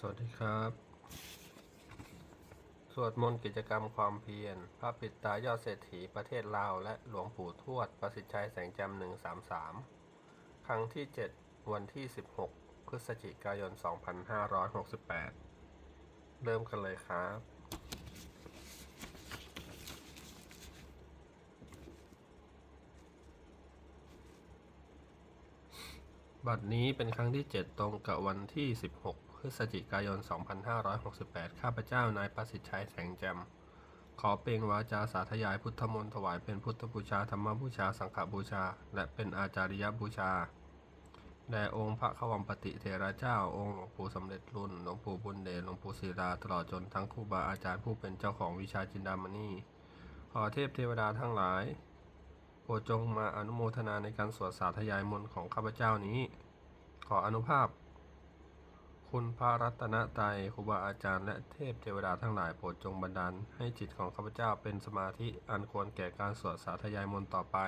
สวัสดีครับ สวดมนต์กิจกรรมความเพียร พระปิดตายอดเศรษฐีประเทศลาว และหลวงปู่ทวด ประสิทธิ์ชัยแสงจำหนึ่งสามสามครั้งที่7วันที่16พฤศจิกายน2568เริ่มกันเลยครับ บัดนี้เป็นครั้งที่7ตรงกับวันที่16พ ฤศจิกายน 2568 ข้าพเจ้านายประสิทธิ์ชัยแสงแจ่มขอเปล่งวาจาสาธยายพุทธมนต์ถวายเป็นพุทธบูชาธรรมบูชาสังฆบูชา และเป็นอาจาริยบูชาแด่องค์พระขวัมปติเทระเจ้า องค์หลวงปู่สำเร็จรุ่นหลวงปู่บุญเดชหลวงปู่ศิลาตลอดจนทั้งครูบาอาจารย์ผู้เป็นเจ้าของวิชาจินดามณีขอเทพเทวดาทั้งหลายโปรดจงมาอนุโมทนาในการสวดสาธยายมนต์ของข้าพเจ้านี้ ขออนุภาพ คุณพระรัตนตรัยครูบาอาจารย์และเทพเทวดาทั้งหลายโปรดจงบันดาลให้จิตของข้าพเจ้าเป็นสมาธิอันควรแก่การสวดสาธยายมนต์ต่อไป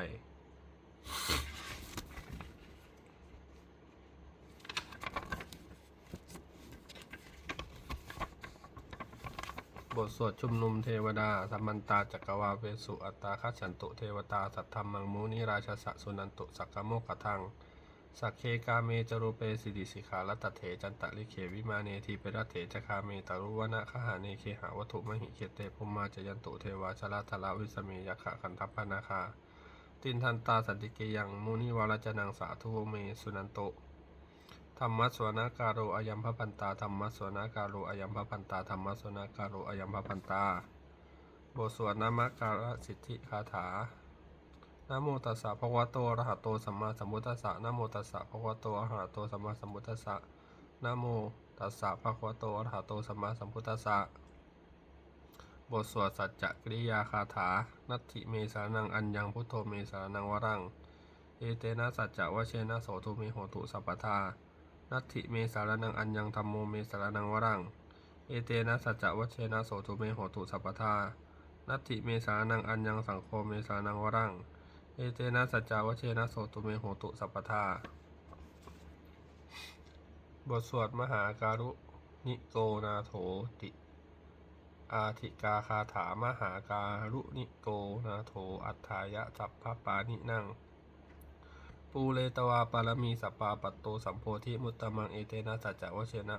บทสวดชุมนุมเทวดาสัมมันตาจักรวาเวสุอัตตาคัจฉันตุเทวตาสัทธรรมังมุนิราชสะสุนันตุสักกโมกขทัง สักเคกาเมจรูเปสิริสิขาลัตตเถจันตะลิเขวิมาเนทีเปรัตเถจคาเมตารุวนะคหาเนเคหาวัตถุมหิเคเตภุมมาจยันตุเทวาชลาทลาวิสเมยขะขันทัพพนาคา ตินทันตาสันติเกยังมุนิวารจนังสาธุเมสุนันโตธรรมสวนาการโรอายัมพพันตาธรรมสวนาการโรอายัมพพันตาธรรมสวนาการโรอายัมพพันตาบทสวดนามการสิทธิคาถา นะโมตัสสะภะคะวะโตอะระหะโตสัมมาสัมพุทธัสสะนะโมตัสสะภะคะวะโตอะระหะโตสัมมาสัมพุทธัสสะนะโมตัสสะภะคะวะโตอะระหะโตสัมมาสัมพุทธัสสะบทสวดสัจจกริยาคาถา นัตถิเมสานังอัญญังพุทโธเมสานังวรัง เอเตนะสัจจะวะเชนะโสทุเมโหตุสัพพทา นัตถิเมสารนังอัญญังธรรมโมเมสารนังวรัง เอเตนะสัจจะวะเชนะโสทุเมโหตุสัพพทา นัตถิเมสารนังอัญญังสังโฆเมสารนังวรัง เอเตนะสัจจาวเชนะโสตุเมโหตุสัพพทาบทสวดมหาการุณิโกนาโถติ อาธิกาคาถามหาการุณิโกนาโถอัฏฐายะสัพพปานินังปูเลตวาปารมีสัปปาปัตโตสัมโพธิมุตตมังเอเตนะสัจจวเชนะ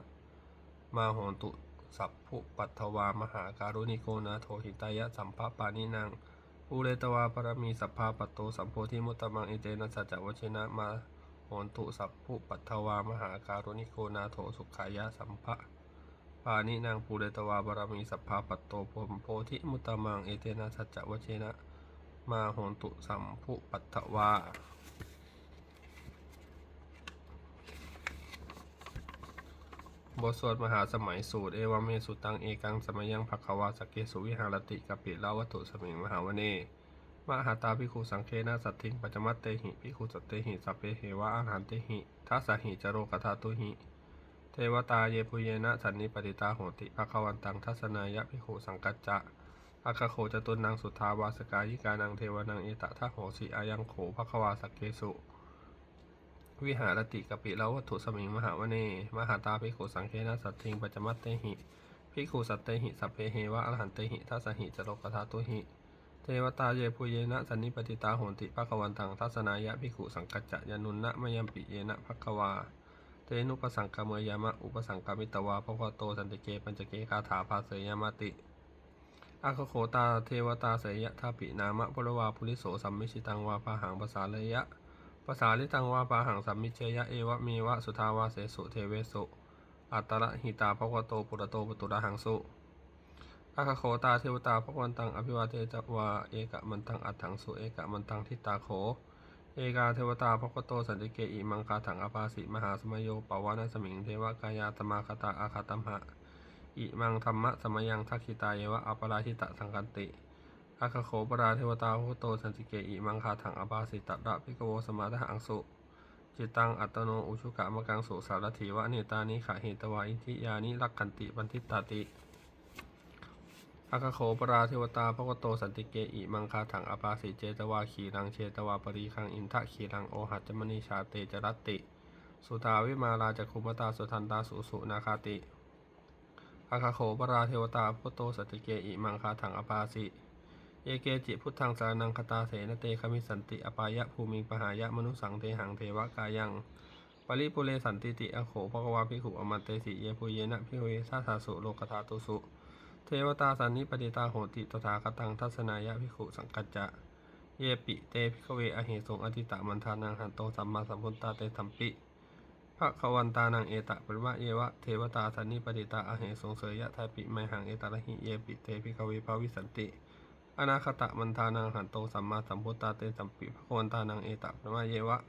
มาโหตุสัพพุปัตถวามหาการุณิโกนาโถหิตายะสัมภปานินัง ภูเรตวาปรมีสัพพาปัตโตสัมโพธิมุตตมังอิเตนะสัจจวชินะมาโหนตุสัพพุปัทวามหาการุณิโกนาโถสุขายะสัมภะปานินางปูเรตวาบารมีสัพพาปัตโตพมโพธิมุตตมังเอเตนะสัจจวชินะ มาโหนตุสัมพุปัตถวา บทสวดมหาสมัยสูตร เอวเมสุตังเอกังสมัยยังภควาสกเกสุวิหารติกปิเลาวัตถุสมิงมหาวเนมหาตาภิกขุสังเคนะสัตถิงปัจมัตเตหิภิกขุสัตเตหิสัพเพเหวะอาหารเตหิทัสสหิจโรกธาตุหิ เทวตาเยปุเยนะสันนิปติตาโหติภควันตังทัศนายะภิกขุสังกัจจะอาคโขจตุนังสุทาวาสกายิกานังเทวนังเอตทะโหสิอายังโขภควาสกเกสุ วิหารติกปิเลาวัตถุสมิงมหาวเน มหาตาภิกขุสังเคนะสัตถิงปัจมัตเตหิภิกขุสัตเตหิสัพเพเหวะอรหันเตหิทัสสหิจโรกธาตุหิ เทวตาเยปุเยนะสันนิปติตาโหติภควันตังทัศนายะภิกขุสังกัจจะยนุนนะมยัมปิเยนะภควา เตนุปสังกามยามะอุปสังกามิตวาภควโตสันติเกปัญจเกคาถาภาเสยามติอาคโขตาเทวตาเสยะทาปินามะพลวาภุริโสสัมมิชิตังวาปาหังภาษาเลยะ ภาษาลิตังวาปาหังสัมมิเชยะเอวะมีวะสุทาวาเสสุเทเวสุ อัตตระหิตาภควโตปุระโตปุตุระหังสุอาคโขตาเทวตาภควันตังอภิวาเทจวาเอกะมันตังอัตถังสุเอกะมันตังทิตาโข เอกาเทวตาภควโตสันติเกอิมังคาถังอภาสิมหาสมโยปวานะสมิงเทวกายาตมาคตาอาคาตัมหะ อิมังธรรมะสมยังทักขิตาเยวะอปราชิตะสังกันติ อาคโขปราเทวตาภควโตสันติเกอิมังคาถังอภาสิตระภิกโวสมาทหังสุจิตังอัตโนอุชุกะมะกังสุสารถีวะเนตานิขะเหตวาอิทิยานิลักขันติบันทิตาติอาคโขปราเทวตาภควโตสันติเกอิมังคาถังอปาสิเจตวาขีรังเชตวาปรีคังอินทะขีรังโอหัจจมณีชาเตจรัตติ สุทาวิมาราจคุมตาสุทันตาสุสุนาคาติอาคาโขปราเทวตาพุทโตสันติเกอิมังคาถังอปาสิ เยเกจิพุทธังสารนังคตาเถนะเตคมิสันติอปายะภูมิงปหายะมนุสังเทหังเทวกายังปริปุเรสันติติอโขภควาภิกขุอมันเตสิเยปุเยนะพิเวสาสาสุโลกธาตุสุ เทวตาสันนิปติตาโหติตถาคตังทัศนายะภิกขุสังกัจจะ เยปิเตภิกขเวอเหสงอธิตามันทานังหันโตสัมมาสัมพุทธาเตสัมปิภะควันตานังเอตะปริวะเยวะเทวตาสันนิปติตาอเหสงเสยยะทายปิไมหังเอตระหิเยปิเตภิกขเวภาวิสันติ อนาคตะมันทานังหันโตสัมมาสัมพุทธาเตสัมปิภะควันตานังเอตะปริวะเยวะ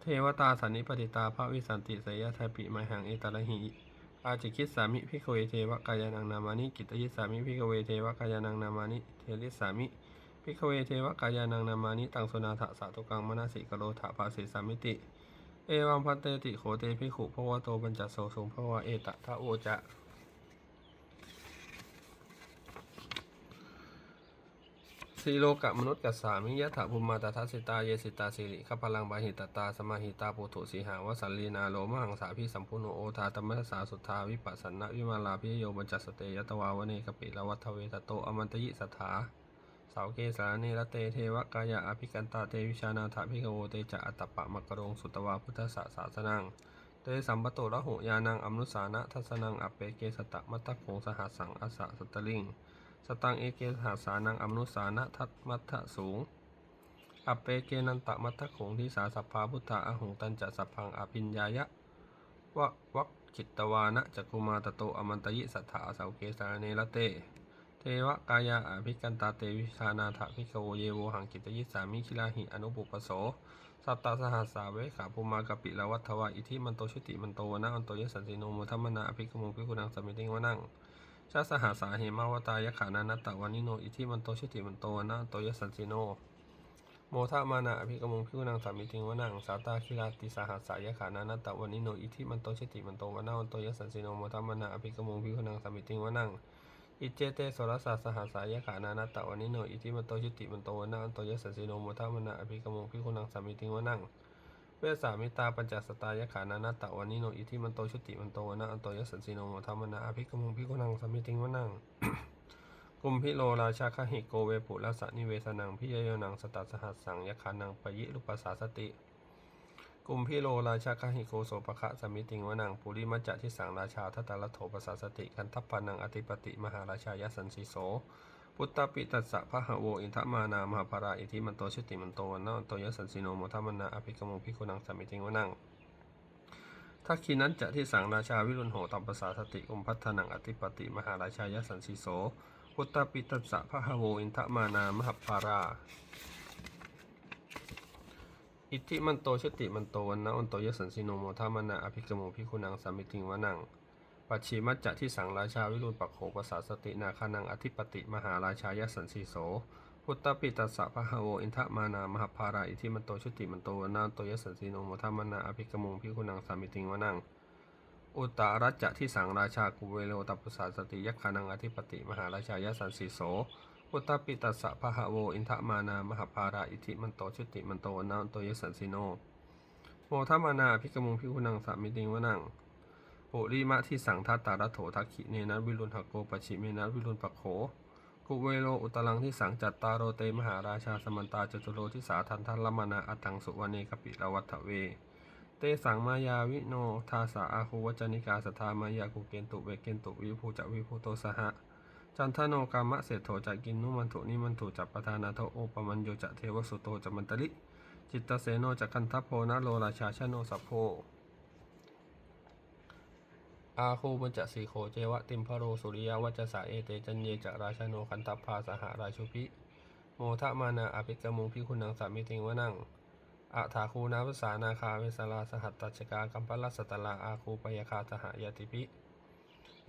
เทวตาสันนิปติตาภาวิสันติสยะไทยปิไมหังเอตระหิอาจิคิดสามิพิกเวเทวกายานังนามานิกิตยิสามิพิกเวเทวกายานังนามานิเทลิสามิพิกเวเทวกายานังนามานิตังสุนาถะสาตุกังมนาสิกโลถาภาสิสามิติ เอวังพันเตติโขเตพิขุภวโตปัญจโสสุงภวะเอตะทะโอจะ สีโลกะมนุษย์กัสสามิยะถาภูมิมาตทัสสิตาเยสิตาสิริขพลังบาหิตตาสมาหิตาปุถุสีหาวสันลีนาโลมหังสาพิสัมพุโนโอทาตมัสสาสุทธาวิปัสสนะวิมาลาพิโยบัญจัสเตยตวาวเนกปิลวัฏเวตโตอมันตยิสัทธาสาวเกสาเนรเตเทวกายะอภิกันตาเตวิชานาถาภิกโวเตจะอัตตปะมกรงสุตวาพุทธสสะสาสนังเตสัมปโตระหุยานังอมนุสานะทัสนังอเปเกสตะมัตตโขงสหัสสังอสสะสตตลิง สตังเอเกหาสานังอมนุสานะทัตมัทะสูงอปเปเกนันตะมัทะโขงที่สาสัพพาพุทธะอหุงตันจะสัพพังอภิญญายะวะวักจิตตวานะจักุมาตโตอมันตยิสัทธาสาวเกสาเนละเต เทวกายาอภิกันตาเตวิชานาถภิโวเยโวหังกิตยิสามิคิลาหิอนุปุปโสสัตตาสหัสสาเวขาภูมากปิละวัฏวะอิทิมันโตชุติมันโตวนะอันโตยสันติโนมุทัมมนาอภิกมุงพิกุนังสมิติงวนัง ชาสหาสาเหมาวตายขานานัตตะวานิโน อิทิมันโตชุติมันโตวนะโตยสันติโน โมทะมานะอภิกมุงพิวนังสามิติงวนังสาตาคิราติสหัสสายขานานัตตะวานิโน อิทิมันโตชุติมันโตวนะโตยสันติโน โมทะมานะอภิกมุงพิวนังสามิติงวนังอิเจเตสรสาสหัสสายขานานัตตะวานิโน อิทิมันโตชุติมันโตวนะโตยสันติโน โมทะมานะอภิกมุงพิวนังสามิติงวนัง เวสามิตาปัญจสตายขานานัตะวานิโนอิทิมันโตชุติมันโตวนะอันโตยสันติโนโมทะมนะอภิกมุงพิวนังสามิติงวนังกุมพิโลราชาคหิโกเวปุลสะนิเวสนังพิยโยนังสตัสหัสสังยคานังปยิลุปสาสติกุมพิโลราชาคหิโกโสปะคะสมิติงวนังปุริมัจจะทิสังราชาทัตตลโถปสาสติกันทัพพานังอธิปติมหาราชายสันสีโส พุตตปิตัสสะพะหะโวอินทมานา มหาภาราอิทิมันโตชุติมันโตวันนโตยสันสีโนโมทัมมนาอภิกมุพิกุนังสมิติงวนังทักขีนั้นจะที่สังราชาวิรุณโหตัมปสาสติอุมพัฒนังอธิปติมหาราชายสันสีโสพุตตปิตัสสะพะหะโวอินทมานามหาภาราอิทิมันโตชติมันโตวันนะอันโตยสันสิโนโมทามนาอภิกโมพิคุนังสามิติงวนัง ปัจฉิมัจจะที่สังราชาวิรุณปักโขปสาสตินาคานังอธิปติมหาราชายสันสีโส พุตตปิตัสสะพะหะโวอินทมานามหภาราอิทิมันโตชุติมันโตวนนะอันโตยสันสิโนโมทามนาอภิกโมพิคุนังสามิติงวนัง อุตตรัจจะที่สังราชากุเวโลตัปปสาสติยักขานังอธิปติมหาราชายสันสีโส พุตตปิตัสสะพะหะโวอินทมานามหภาราอิทิมันโตชุติมันโตนะอันโตยสันสิโน โมทัมมานาพิกมุงพิคุนังสามิติงวนัง ริมะที่สังทัตตาระโถทักขิเนนะวิรุณหโกปชิเมนะวิรุณปักโขกุเวโลอุตลังที่สังจัตตาโรเตมหาราชาสมันตาจตุโรที่สาทันทันละมานาอัตังสุวเนกปิละวัฏเว เตสังมายาวิโนทาสาอาคูวจนิกาสทามายากุเกนตุเวเกนตุวิภูจวิภูโตสหะจันทโนกามะเศรษโถจะกินนุมันถุนิมันถุจัปปทานาโทโอปมัญโยจะเทวสุโตจะมันตลิ จิตตเสโนจะคันทัพโพนะโลราชาชโนสัพโพ อาคูบัญจะสีโขเจวะติมพโรสุริยวัจสาเอเตจันเยจะราชโนคันทัพพาสหราชุพิ โมทะมานาอภิกมุงพิคุณังสามิติงวนังอะถาคูนาภาษานาคาเวสลาสหัตตัชกากัมปลัสตลาอาคูปยาคาสหยติพิ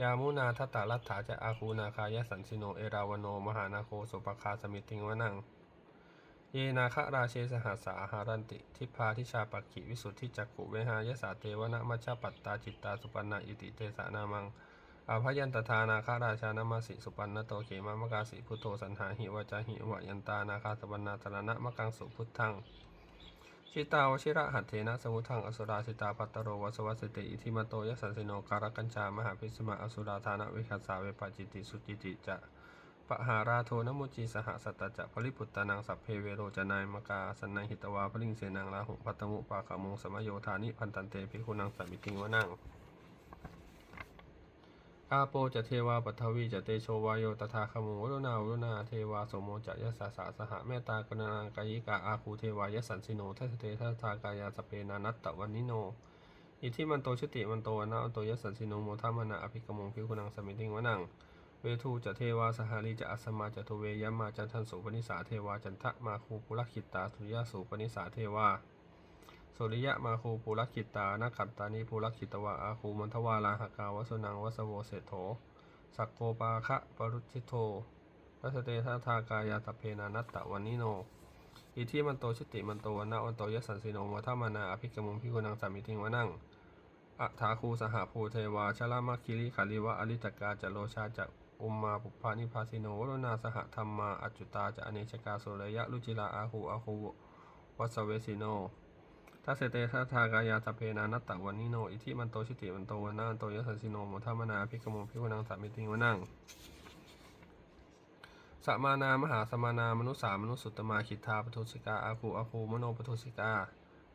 ยามุนาทัตตาลัตถาจะอาคูนาคายสันสิโนเอราวโนมหานาโคสุปคาสมิติงวนัง เยนาคะราเชสหัสาหารันติ ทิพาทิชาปักขิวิสุทธิจักขุเวหายสาเทวนะมัชปัตตาจิตตาสุปันนาอิติเตสานามังอาพยันตทานาคาราชานามาสิสุปันนโตเขมามกาสิพุทโธสันหาหิวจาหิวยันตานาคาสปันนาตระนะมะกังสุพุทธังชิตาวชิระหัตเถนะสมุทังอสุราชิตาปัตตโรวสวัสติอิทิมาโตยสันสิโนการกัญชามหาพิสมาอสุราธานะวิคัสสาเวปจิติสุจิติจะ ปะหาราโทนมุจีสหสัตตจะภริปุตตานังสัพเพเวโรจนายมกาสันนหิตวาพลิงเสนังลาหุพัตมุปาขมงสมโยธานิพันตันเตภิกุนังสัมมิติงวนังอาโปจะเทวาปัทวีจะเตโชวายโยตถาคโมวรุณาวรุณาเทวาสมโมจะยสสาสาสหเมตตากรุณากายิกาอาคูเทวายสันสิโนทัสเตทัสทากายาสเปนานัตตวันนิโนอิทิมันโตชุติมันโตวนาอันโตยสันสิโนโมทามนาอภิกมงพิคุนังสมิติงวนัง เวทูจะเทวาสหารีจะอัสมาจะทุเวยมาจันทันสุปนิสาเทวาจันทะมาคูปุรคิตตาสุริยสุปนิสาเทวาสุริยะมาคูปุรคิตตานาขัตตานิปุรคิตวะอาคูมันทวาลาหกาวสุนังวสโวเศโถสักโกปาคะปรุชิโตรัสเตทัทากายาตเพนานัตตะวันนิโน อิทิมันโตชิติมันโตวันนาวันโตยสันสิโนมัทามานาอภิกมุงพิกุนังสามิติงวนั่งอัฐาคูสหภูเทวาชลามาคิริขาลิวะอริตกาจะโลชาจะ อุมมาปุพานิพาสิโนวรนาสหธรรมาอัจจุตาจะอเนชกาโสระยะลุจิลาอาหูอาหูวัสเวสิโนทัสเตทัทากายาตเพนานัตตะวันนิโน อิทิมันโตชิติมันโตวันนาอันโตยสันสิโนโมทามนาภิกมุงพิกุนังสามิติงวนังสมานามหาสมานามนุษสามนุษสุตตมาคิทาปทุสิกาอาคูอาคูมโนปทุสิกา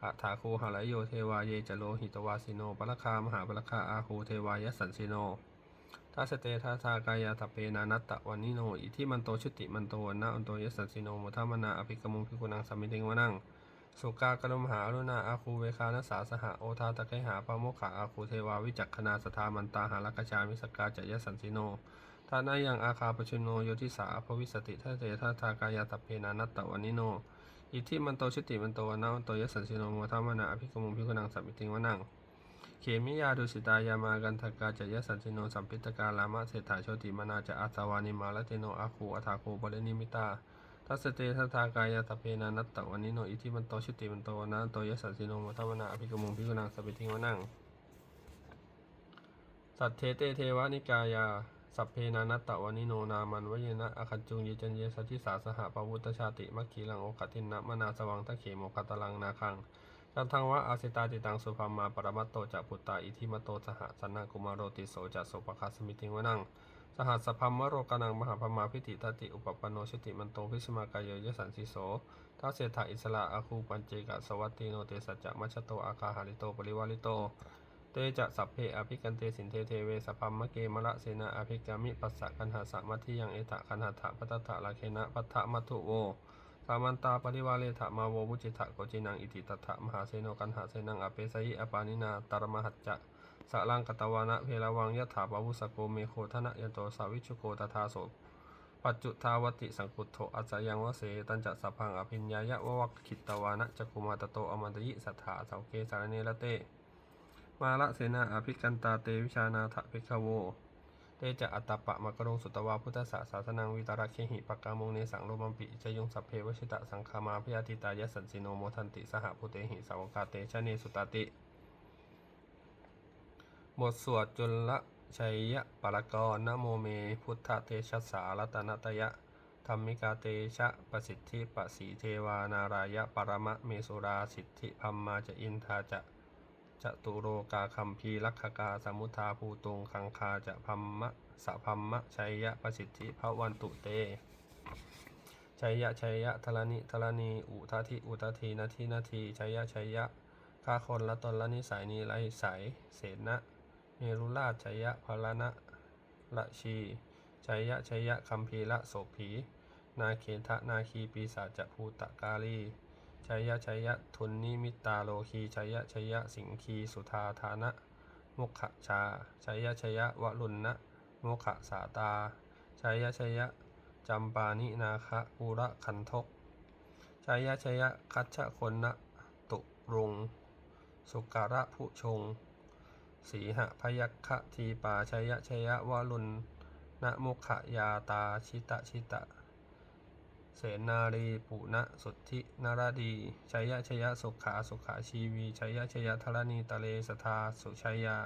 อัฏฐาคูหาลโยเทวาเยจโลหิตวาสิโนปะละคามหาปะละคาอาคูเทวายสันสิโน ทัสเตทัทากายาตเปนานัตตะวันนิโน อิทิมันโตชุติมันโตวันนะอันโตยสันสิโนโมทามนาอภิกมุงพิกุนังสัมมิติงวนังสุกากรมหาอรุณาอาคูเวคานัสาสหโอทาตะไคหาปโมขะอาคูเทวาวิจักขณาสทามันตาหาลกชามิสกาจยสันสิโนทานายังอาคาปชุโนโยทิสาภวิสติทัเตทัทากายาตเพนานัตตะวันนิโน อิทิมันโตชุติมันโตวันนาวันโตยสันสิโนโมทามนาอภิกมุงพิกุนังสัมมิติงวนัง เขมิยาดุสิตายามากันทกาจยสันสิโนสัมพิตกาลามะเศรษฐาโชติมนาจะอาสาวานิมาลเตโนอาคูอัฐาคูบรินิมิตาทัสเตทัทากายาตเพนานัตตะวันนิโนอิทิมันโตชุติมันโตนนาวันโตยสันสิโนโมทามนาอภิกมุงพิกุนังสัมมิติงวนังสัตเทเตเทวานิกายาสัพเพนานัตตะวานิโนนามันวเยนะอคัจจุงเยจันเยสัทิสาสหปวุตชาติมัคคีลังโอกตินนะมนาสวังทะเขโมคตลังนาคัง จันทังวะอาสิตาติตังสุภามาปรมัตโตจะปุตตาอิทิมโตสหสันนกุมารโรติโสจะโสปคาสมิติงวนังสหัสสพัมมะโรกนังมหาพมาพิติตติอุปปโนชติมันโตพิสมากายโยยสันสิโสท้าเศรษฐาอิสระอาคูปัญเจกะสวัตติโนเตสัจจะมัชโตอาคาหาริโตปริวาริโตเตจะสัพเพอภิกันเตสินเทเทเวสพัมมะเกมะละเสนาอภิกามิปัสสะกันหาสะมัทิยังเอตะกันหาถะปัตตะลาเคนะปัฏฐมัทุโว สามันตาปริวาเลถะมาโวมุจิตะโกจินังอิติตัทธะมหาเสนกันหาเสนังอเปสยิอปานินาตารมหัจจะสะลังกตวานะเพลวังยะถาปวุสโกเมโคทนะยันโตสาวิชุโกตถาโสปัจจุทาวติสังกุตโถอัจจยังวเสตันจัสสพังอภิญญายะววัคคิตวานะจักุมาตโตอมันตยิสัทธาเสาเกสารเนละเต มาละเสนาอภิกันตาเตวิชานาถะเพคโว เตจะอัตตปะมะกรงสุตวาพุทธศาสาสนังวิตาระเคหิปกามงเนสังโลมัมปิจยงสัพเพวชิตะสังคามาพยาติตายสันสิโนโมทันติสหพุเตหิสาวกาเตชะเนสุตติบทสวดจุลชัยยะปรกรนโมเมพุทธเตชะสารัตนตยะธรรมิกาเตชะประสิทธิปสีเทวานารายะปรมะเมสุราสิทธิพัมมาจะอินทาจะ จตุโรกาคัมพีลักขกาสมุทาภูตุงคังคาจะพัมมะสะพัมมะชัยยะประสิทธิพระวันตุเตชัยยะชัยยะทลนิทลนีอุทาทิอุทาทีนาทีนาทีชัยยะชัยยะข้าคนละตนละนิสัยนีไรสายเสนะเมรุราชชัยยะพลนะละชีชัยยะชัยยะคัมพีละโสภีนาเขทะนาคีปีศาจภูตกาลี ชัยยะชัยยะทุนนิมิตาโลคีชัยยะชัยยะสิงคีสุธาธานะมุขชาชัยยะชัยยะวลุนนะมุขสาตาชัยยะชัยยะจำปานินาคะอุระคันทกชัยยะชัยยะคัชชะคนนะตุรุง สุการะผู้ชง สีหะพยัคคะทีปาชัยยะชัยยะวลุนนะมุขยาตาชิตะชิตะ เสนารีปุณะสุทธินารดีชัยยะชัยยะสุขาสุขาชีวีชัยยะชัยยะธรณีตะเลสทาสุชัยยา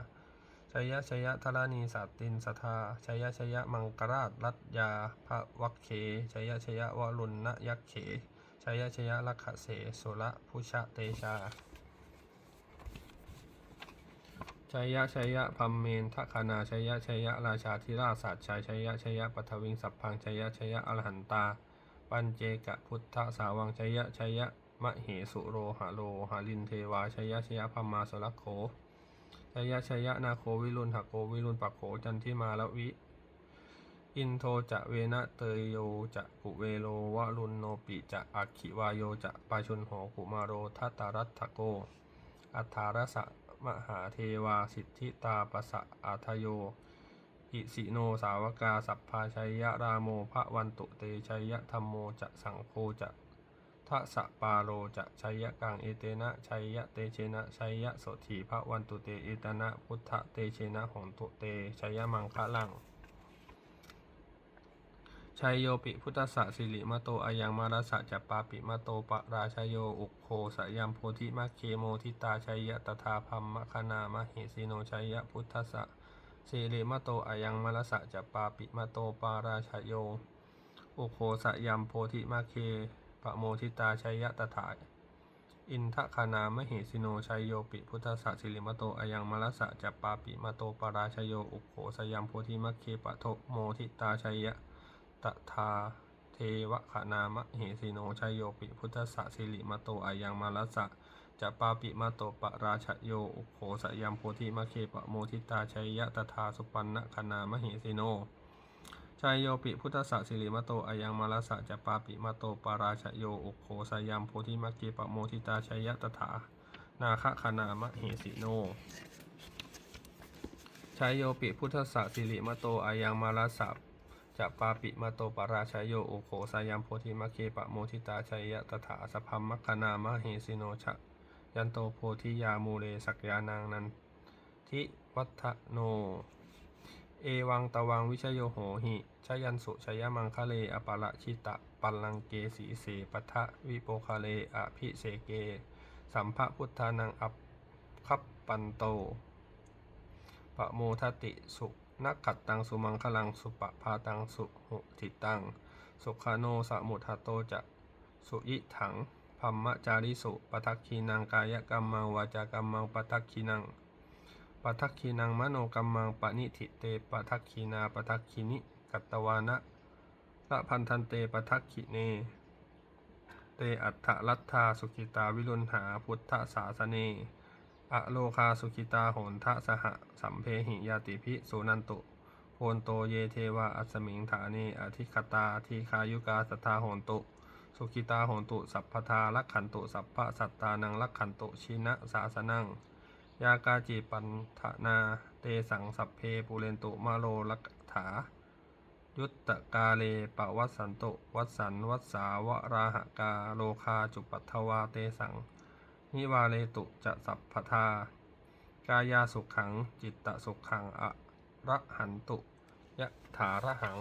ชัยยะชัยยะธรณีสัตตินสทาชัยยะชัยยะมังกราชรัตยาพระวัคเคชัยยะชัยยะวรุณนยักเขชัยยะชัยยะลักขเสสุระพุชะเตชาชัยยะชัยยะพัมเมนทคนาชัยยะชัยยะราชาธิราชสัจชัยชัยยะชัยยะปัทวิงสัพพังชัยยะชัยยะอรหันตา ปัญเจกะพุทธสาวังชัยยะชัยยะมะเหสุโรหะโลหะลินเทวาชัยยะชัยยะพมาสลักโขชัยยะชัยยะนาโควิรุณหะโกวิรุณปักโขจันทิมาละวิ อินโทจะเวนะเตยโยจะกุเวโลวะรุนโนปิจะอักขิวายโยจะปาชนโหกุมาโรทัตตารัตถโก อัฏฐารสะมหาเทวาสิทธิตาปะสะอาทโย อิสิโนสาวกาสัพพาชัยยะรามโมภะวันตุเตชัยยะธรรมโมจะสังโฆจะทะสะปาโรจะชัยยะกังเอเตนะชัยยะเตเชนะชัยยะโสถีภะวันตุเตเอตนะพุทธเตเชนะหงตุเตชัยยะมังคะลังชัยโยปิพุทธะสิริมะโตอายังมารัสะจัปปาปิมะโตปะราชโยอุคโคสยัมโพธิมัคเคโมทิตาชัยยะตถาพัมมะคณามะเหสีโนชัยยะพุทธะ สิริมะโตอายังมารัสะจัปปาปิมะโตปาราชโยอุโคสยัมโพธิมัคเคปะโมทิตาชัยยะตถาอินทคานามเหสิโนชัยโยปิพุทธสสะสิริมโตอายังมารัสะจัปปาปิมะโตปาราชโยอุโคสยมโพธิมัคเคปะโทโมทิตาชัยยะตถาเทวขานามะเหสีโนชัยโยปิพุทธสสิริมโตอายังมาลัสสะ จะปาปิมาโตปะราชโยอุโขสยัมโพธิมะเคปะโมทิตาชัยยะตถาสุปันนะขานามเหสีโนชัยโยปิพุทธสสิริมาโตอายังมาลสะจะปาปิมาโตปะราชโยอุโขสยัมโพธิมะเคปะโมทิตาชัยยะตถานาคะขานามเหสีโนชัยโยปิพุทธสสิริมาโตอายังมาลสะจะปาปิมาโตปราชยโยโอโขสายัมโพธิมะเคปะโมทิตาชัยยะตถาสพัมมัคคณามเฮสิโนชะ ยันโตโพธิยามูเลสักยานางนันทิวัฒโน เอวังตวังวิชโยโหหิชยันสุชยมังคะเล อปะละชิตะ ปัลลังเกสีเสปทะวิโปคะเลอภิเสเก สัมภะพุทธานังอัปคัปปันโตปะโมทติสุนักขัดตังสุมังคลังสุปะพาตังสุหุติตัง สุขาโนสมุทาโตจะสุยิถัง พัมมจาริสุปทักขีนังกายกรรมังวาจากรรมังปทักขีนังปทักขีนังมโนกรรมังปณิทิเตปทักขีนาปทักขีนิกัตตวานะละพันธันเตปทักขีเน เตอัฏฐรัตถาสุกิตาวิรุณหาพุทธศาสเนอโลคาสุขิตาโหนทะสหสัมเพหิยาติพิสุนันตุโพนโตเยเทวาอัสมิงฐาเนอธิคตาทีคายุกาสทธาโหนตุ สุขิตาโหตุสัพพทาลักขันตุสัพพะสัตตานังลักขันตุชินะสาสนัง ยากาจิปันทนา เตสังสัพเพปุเรนตุมาโลลักถา ยุตตะกาเลปะวัสสันตุวัสสันวัสสาวราหกาโลคาจุปัทวาเตสัง นิวาเลตุจะสัพพทา กายาสุขขังจิตตสุขขังอะระหันตุยะถาระหัง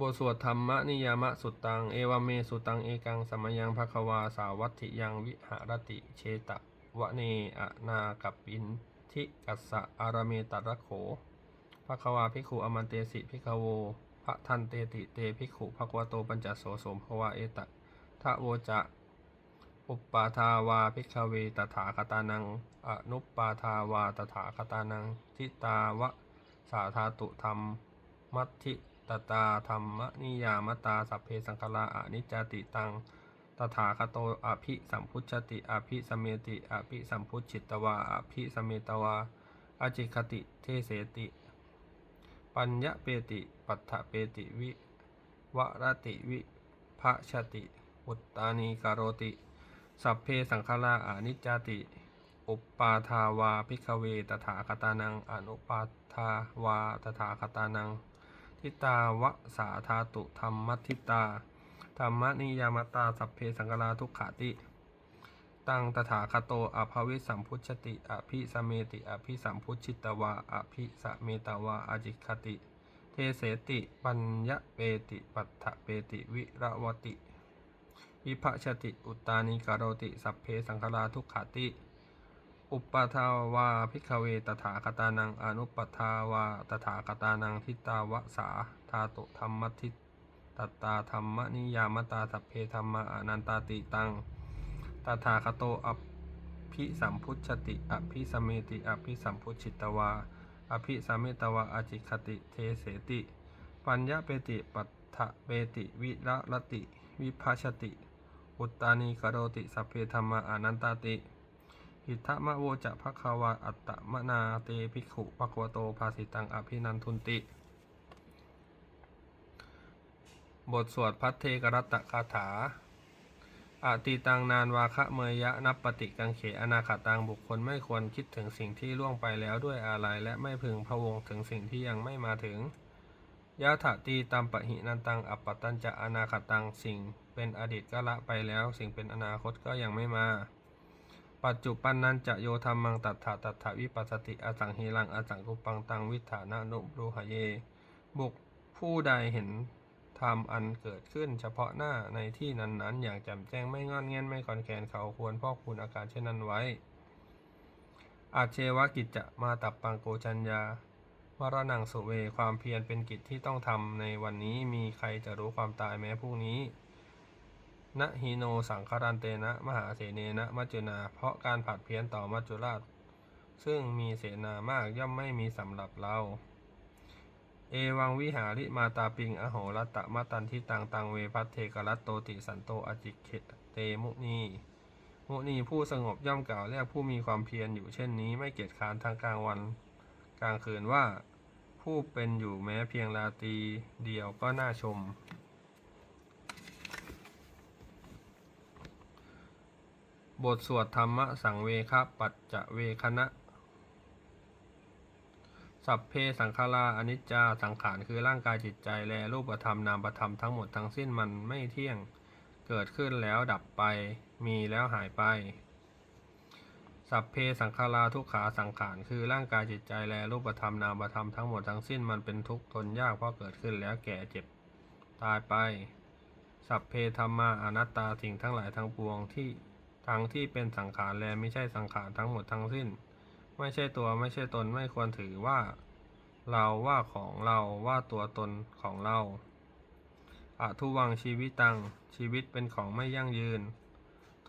บทสวดธรรมนิยามะสุตัง เอวเมสุตัง เอกังสมยังภควาสาวัตถิยังวิหารติเชตะวะเนอนากัปปินทิกัสสะอารเมตระโขภควาภิกขุอมันเตสิภิกขโวพระทันเตติเตภิกขุภควโตปัญจโสสมภวาเอตะทะโวจะอุปปาทาวาพิกขเวตถาคตานัง อนุปปาทาวาตถาคตานังทิตาวะสาธาตุธรรมมัทธิ ตตาธรรมนิยามตาสัพเพสังคลาอนิจจติตังตถาคโตอภิสัมพุชติอภิสเมติอภิสัมพุชิตวาอภิสเมตวาอจิคติเทเสติ ปัญญเปติปัฏฐเปติวิวรติวิภะชติ อุตตานีการโรติ สัพเพสังฆราอานิจจติ อุปปาทาวาพิกเวตถาคตานังอนุปาทาวาตถาคตานัง ทิตาวสาธาตุธรรมทิตา ธรรมนิยามตาสัพเพสังฆราทุกขาติ ตังตถาคโตอภวิสัมพุชติ อภิสเมติ อภิสัมพุชิตวา อภิสเมตวาอจิคติ เทเสติ ปัญญเปติ ปัฏฐเปติ วิระวติ วิภชติ อุตตานิการโรติ สัพเพสังฆราทุกขาติ อุปปทาวาพิกขเวตถาคตานังอนุปปทาวาตถาคตานังทิตาวะสาธาตุธรรมทิตตตาธรรมนิยามตาสัพเพธรรมะอนันตาติตังตถาคโตอภิสัมพุชติอภิสมเมติอภิสัมพุชิตวาอภิสมเมตวาอาจิคติเทเสติ ปัญญาเปติปัฏฐเปติวิระรติ วิภัชติ อุตตานีกโรติสัพเพธรรมะอนันตาติ หิทธมะโวจะภควาอัตตมนาเตภิกขุภควโตภาสิตังอภินันทุนติ บทสวดพัทเทกรัตตคาถาอาติตังนานวาคะเมยยะนับปฏิกังเขอนาคตังบุคคลไม่ควรคิดถึงสิ่งที่ล่วงไปแล้วด้วยอะไรและไม่พึงพะวงถึงสิ่งที่ยังไม่มาถึงยะถะตีตัมปะหินันตังอัปปตัญจะอนาคตังสิ่งเป็นอดีตก็ละไปแล้ว สิ่งเป็นอนาคตก็ยังไม่มา ปัจจุปันนันจะโยธรรมังตัฏฐะตัฏฐวิปัสสติอสังหิรังอสังกุปังตังวิถานะนุบรูหเย บุคผู้ใดเห็นธรรมอันเกิดขึ้นเฉพาะหน้าในที่นั้นๆ อย่างแจ่มแจ้งไม่งอนเงียนไม่คอนแคนเขาควรพอกพูนอาการเช่นนั้นไว้ อาเชวกิจจะมาตับปังโกจัญญาวรนังสุเวความเพียรเป็นกิจที่ต้องทำในวันนี้มีใครจะรู้ความตายแม้พรุ่งนี้ นะฮีโนสังคารันเตนะ มหาเสเนนะมัจจุนา เพราะการผัดเพี้ยนต่อมัจจุราช ซึ่งมีเสนามากย่อมไม่มีสำหรับเรา เอวังวิหาริมาตาปิง อโหรัตะมะตันทิตังตังเวพัทเทกรัตโตติสันโตอจิเขตเตมุนีมุนีผู้สงบย่อมกล่าวเรียกผู้มีความเพียรอยู่เช่นนี้ไม่เกียจค้านทางกลางวัน กลางคืนว่า ผู้เป็นอยู่แม้เพียงราตรีเดียวก็น่าชม บทสวดธรรมะสังเวคปัจจะเวคณะ สัพเพสังขาราอนิจจาสังขารคือร่างกายจิตใจและรูปธรรมนามธรรมทั้งหมดทั้งสิ้นมันไม่เที่ยงเกิดขึ้นแล้วดับไปมีแล้วหายไป สัพเพสังขาราทุกขาสังขารคือร่างกายจิตใจและรูปธรรมนามธรรมทั้งหมดทั้งสิ้นมันเป็นทุกข์ทนยากเพราะเกิดขึ้นแล้วแก่เจ็บตายไป สัพเพธรรมาอนัตตาสิ่งทั้งหลายทั้งปวงที่ ทั้งที่เป็นสังขารและไม่ใช่สังขารทั้งหมดทั้งสิ้น ไม่ใช่ตัวไม่ใช่ตนไม่ควรถือว่า เราว่าของเราว่าตัวตนของเราอะทุวังชีวิตตัง ชีวิตเป็นของไม่ยั่งยืน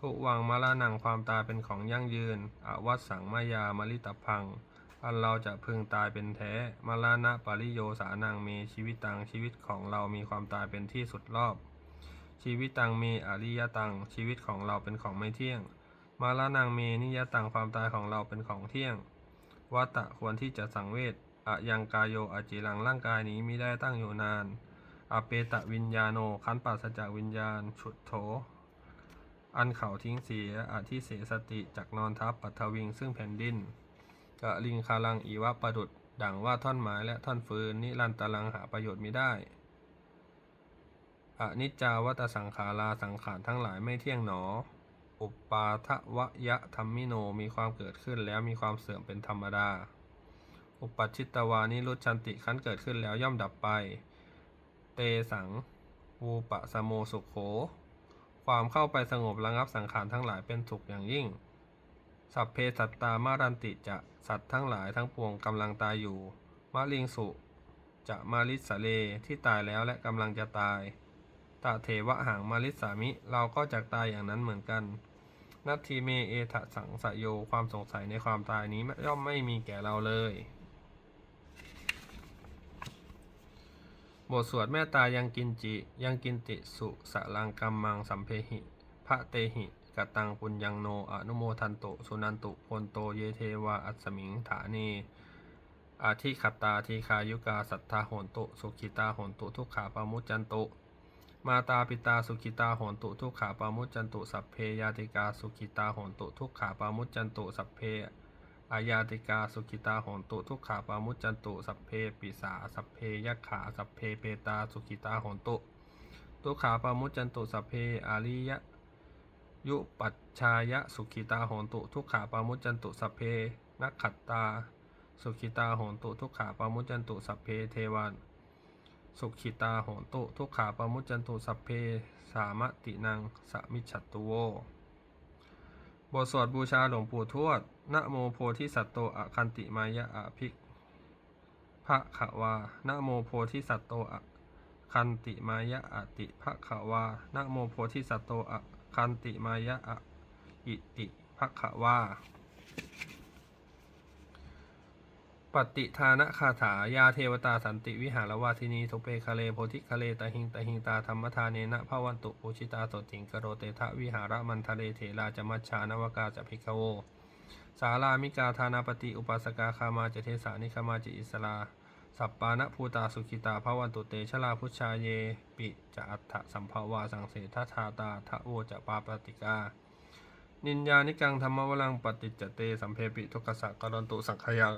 ทุวังมรณังความตายเป็นของยั่งยืน อวัตสังมายามลิตพัง อันเราจะพึงตายเป็นแท้ มรณะปริโยสานังเมชีวิตตังชีวิตของเรามีความตายเป็นที่สุดรอบ ชีวิตตังเมอริยตัง ชีวิตของเราเป็นของไม่เที่ยง มาลานังเมนิยตังความตายของเราเป็นของเที่ยงวัตตะควรที่จะสังเวชอะยังกายโยอจิลังร่างกายนี้มิได้ตั้งอยู่นานอเปตะวิญญาโน คันปัสจากวิญญาณ ฉุดโถ อันเขาทิ้งเสียอธิเสสติจากนอนทับปัทวิงซึ่งแผ่นดินกะลิงคาลังอีวะประดุดดังว่าท่อนไม้และท่อนฟืนนิรันตลังหาประโยชน์มิได้ อนิจจาวัตสังขาราสังขารทั้งหลายไม่เที่ยงหนอ อุปปาทวะยะธรรมิโนมีความเกิดขึ้นแล้วมีความเสื่อมเป็นธรรมดา อุปปัชิตวานิรุชันติขั้นเกิดขึ้นแล้วย่อมดับไป เตสังวูปะสโมสุขโข ความเข้าไปสงบระงับสังขารทั้งหลายเป็นสุขอย่างยิ่ง สัพเพสัตตามารันติจะสัตว์ทั้งหลายทั้งปวงกำลังตายอยู่มะลิงสุ จะมาลิสเลที่ตายแล้วและกำลังจะตาย ตะเถวะหังมาลิสามิ เราก็จะตายอย่างนั้นเหมือนกัน นัตทีเมเอทะสังสยโยความสงสัยในความตายนี้ย่อมไม่มีแก่เราเลย บทสวดแม่ตายังกินจิ ยังกินติสุสะลังกัมมังสัมเพหิพระเตหิกตังปุญญังโนอนุโมทันโตสุนันตุพลโตเยเทวาอัสมิงฐานีอาทิขตาทีคายุกาสัทธาโหนตุสุขิตาโหนตุทุกขาปมุจจันตุ มาตาปิตาสุขิตาโหนตุทุกขาปามุจจันตุสัพเพยาติกาสุขิตาโหนตุทุกขาปามุจจันตุสัพเพอายาติกาสุขิตาโหนตุทุกขาปามุจจันตุสัพเพปิสาสัพเพยักขาสัพเพเปตาสุขิตาโหนตุทุกขาปามุจจันตุสัพเพอาริยยุปัชชายะสุขิตาโหนตุทุกขาปามุจจันตุสัพเพนักขัตตาสุขิตาโหนตุทุกขาปามุจจันตุสัพเพเทวาน สุขิตาโหนตุทุกขาปมุจจันตุสัพเพ สามตินังสมิจฉัตตุโวบทสวดบูชาหลวงปู่ทวด นะโมโพธิสัตโตอคันติมายะอะภิกพระขวานะโมโพธิสัตโตอคันติมายะอติภะคะวานะโมโพธิสัตโตอคันติมายะอะอิติภะคะวา ปฏิทานะคาถายาเทวตาสันติวิหารวาทินีทุเปคะเลโพธิคะเลตหิงตหิงตาธรรมทานเนนะภวันตุปุชิตาโสติงกโรเตทะวิหารมันทะเลเถราจมัชชานวกาจะพิกโว สารามิกาธานาปฏิอุปาสกาคามาเจเทสานิคามาจิอิสลา สัปปานะภูตาสุขิตาภวันตุเตชลาพุชาเย ปิจะอัฏฐสัมภาวาสังเสทธาตาทะโวจะปาปติกานินญานิกังธรรมวลังปฏิจเตสัมเพปิทุกขสักรันตุสังขยา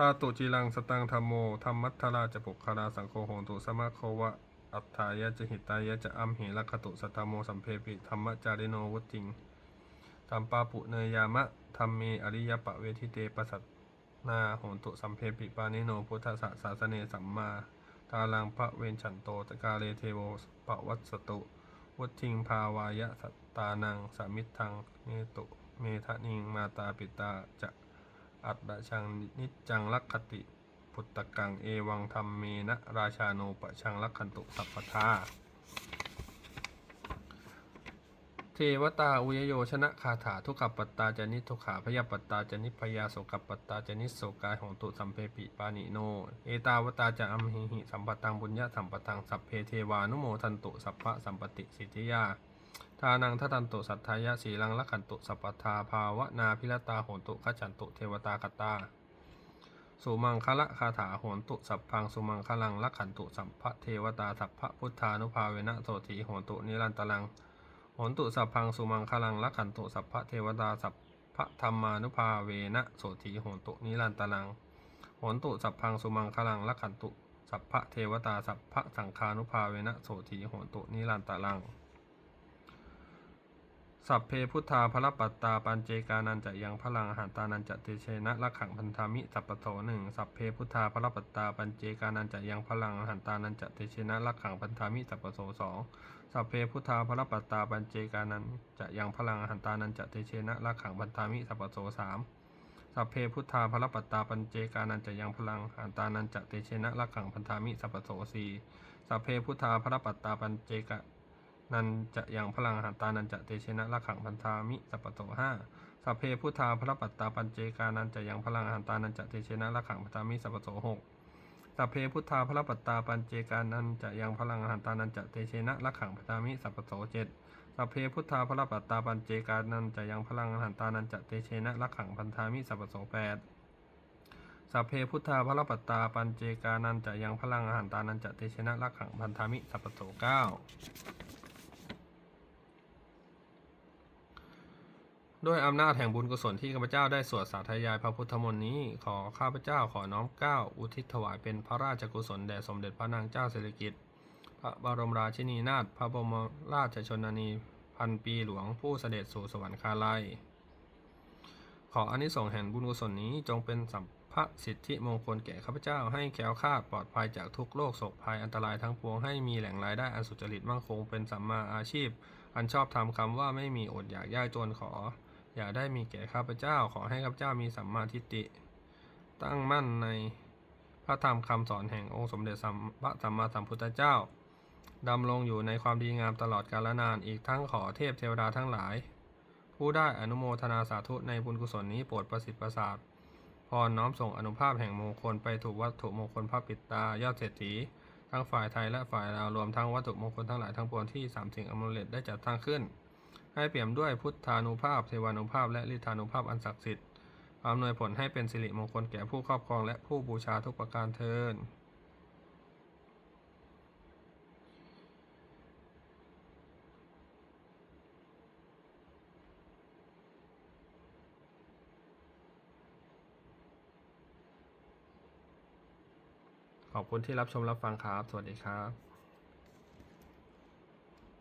ทาตุจิลังสตังธรรมโมธรรมัทธราจะปุคคาราสังโฆโหตุสมาโควะ อัฏฐายะจะหิตายะจะอัมเหลัคตุสตตโมสัมเพปิธรรมจาริโนวุติงธรรมปาปุเนยามะธรรมเมอริยปะเวทิเตปสัตนาโหตุสัมเพปิปานิโนพุทธสสาสเนสัมมาตาลังพระเวนฉันโตตกาเลเทโวปวัตสตุวุทิงภาวายะสตตานังสามิทังเนตุเมทะนิงมาตาปิตาจะ อัตตชังนิจจังลักขติพุตตกังเอวังธรรมเมนะราชาโนปะชังลักขันตุสัพพทาเทวตาอุยโยชนะคาถาทุกขปัตตาจนิทุกขาพยาปัตตาจนิพยาโสกปัตตาจนิโสกายของตุสัมเพปิปานิโน เอตาวตาจะอัมหิหิสัมปตังบุญญาสัมปตังสัพเพเทวานุโมทันตุสัพพะสัมปติสิทธิยา ทานังทัตันตุสัทธายะสีลังละขันตุสัพพทาภาวนาพิรตาโหนตุขจันตุเทวตากตา สุมังคละคาถาโหนตุสัพพังสุมังคลังละขันตุสัพพะเทวตาสัพพะพุทธานุภาเวนะโสถีโหนตุนิรันตลังโหนตุสัพพังสุมังคลังละขันตุสัพพะเทวดาสัพพะธรรมานุภาเวนะโสถีโหนตุนิรันตลังโหนตุสัพพังสุมังคลังละขันตุสัพพะเทวตาสัพพะสังฆานุภาเวนะโสถีโหนตุนิรันตลัง สัพเพพุทธาพระปัตตาปัญเจกานันจะยังพลังหันตานันจะเตเชนะละขังพันธามิสัพปโสหนึ่งสัพเพพุทธาพระปัตตาปัญเจกานันจะยังพลังหันตานันจะเตเชนะละขังพันธามิสัพปโสสองสัพเพพุทธาพระปัตตาปัญเจกานันจะยังพลังหันตานันจะเตเชนะละขังพันธามิสัพปโสสามสัพเพพุทธาพระปัตตาปัญเจกานันจะยังพลังหันตานันจะเตเชนะละขังพันธามิสัพปโสสี่สัพเพพุทธาพระปัตตาปัญเจกา นันจะยังพลังหันตานันจะเตชนะละขังพันธามิสัปปะโตห้าสัพเพพุทธาพระปัตตาปัญเจกานันจะยังพลังหันตานันจะเตชนะละขังพันธามิสัปปะโตหกสัพเพพุทธาพระปัตตาปัญเจกานันจะยังพลังหันตานันจะเตชนะละขังพันธามิสัปปะโตเจ็ดสัพเพพุทธาพระปัตตาปัญเจกานันจะยังพลังหันตานันจะเตชนะละขังพันธามิสัปปะโตแปดสัพเพพุทธาพระปัตตาปัญเจกานันจะยังพลังหันตานันจะเตชนะละขังพันธามิสัปปะโตเก้า ด้วยอำนาจแห่งบุญกุศลที่ข้าพเจ้าได้สวดสาธยายพระพุทธมนต์นี้ ขอข้าพเจ้าขอน้อมเกล้าอุทิศถวายเป็นพระราชกุศลแด่สมเด็จพระนางเจ้าสิริกิติ์พระบรมราชินีนาถพระบรมราชชนนีพันปีหลวงผู้เสด็จสู่สวรรคาลัย ขออานิสงส์แห่งบุญกุศลนี้จงเป็นสัมภสิทธิมงคลแก่ข้าพเจ้าให้แคล้วคลาดปลอดภัยจากทุกโรคโศกภัยอันตรายทั้งปวงให้มีแหล่งรายได้อันสุจริตมั่งคงเป็นสัมมาอาชีพ อันชอบทำคำว่าไม่มีอดอยากยากจนขอ อย่าได้มีแก่ข้าพเจ้าขอให้ข้าพเจ้ามีสัมมาทิฏฐิตั้งมั่นในพระธรรมคำสอนแห่งองค์สมเด็จสัมพระสัมมาสัมพุทธเจ้าดำรงอยู่ในความดีงามตลอดกาลนานอีกทั้งขอเทพเทวดาทั้งหลาย ผู้ได้อนุโมทนาสาธุในบุญกุศลนี้โปรดประสิทธิ์ประสาทพรน้อมส่งอนุภาพแห่งมงคลไปถูกวัตถุมงคลพระปิตายอดเศรษฐีทั้งฝ่ายไทยและฝ่ายลาวรวมทั้งวัตถุมงคลทั้งหลายทั้งปวงที่สามสิ่งอมฤตได้จัดตั้งขึ้น ให้เปี่ยมด้วยพุทธานุภาพ เทวานุภาพ และฤทธานุภาพอันศักดิ์สิทธิ์อำนวยผลให้เป็นสิริมงคลแก่ผู้ครอบครองและผู้บูชาทุกประการเทินขอบคุณที่รับชมรับฟังครับ สวัสดีครับ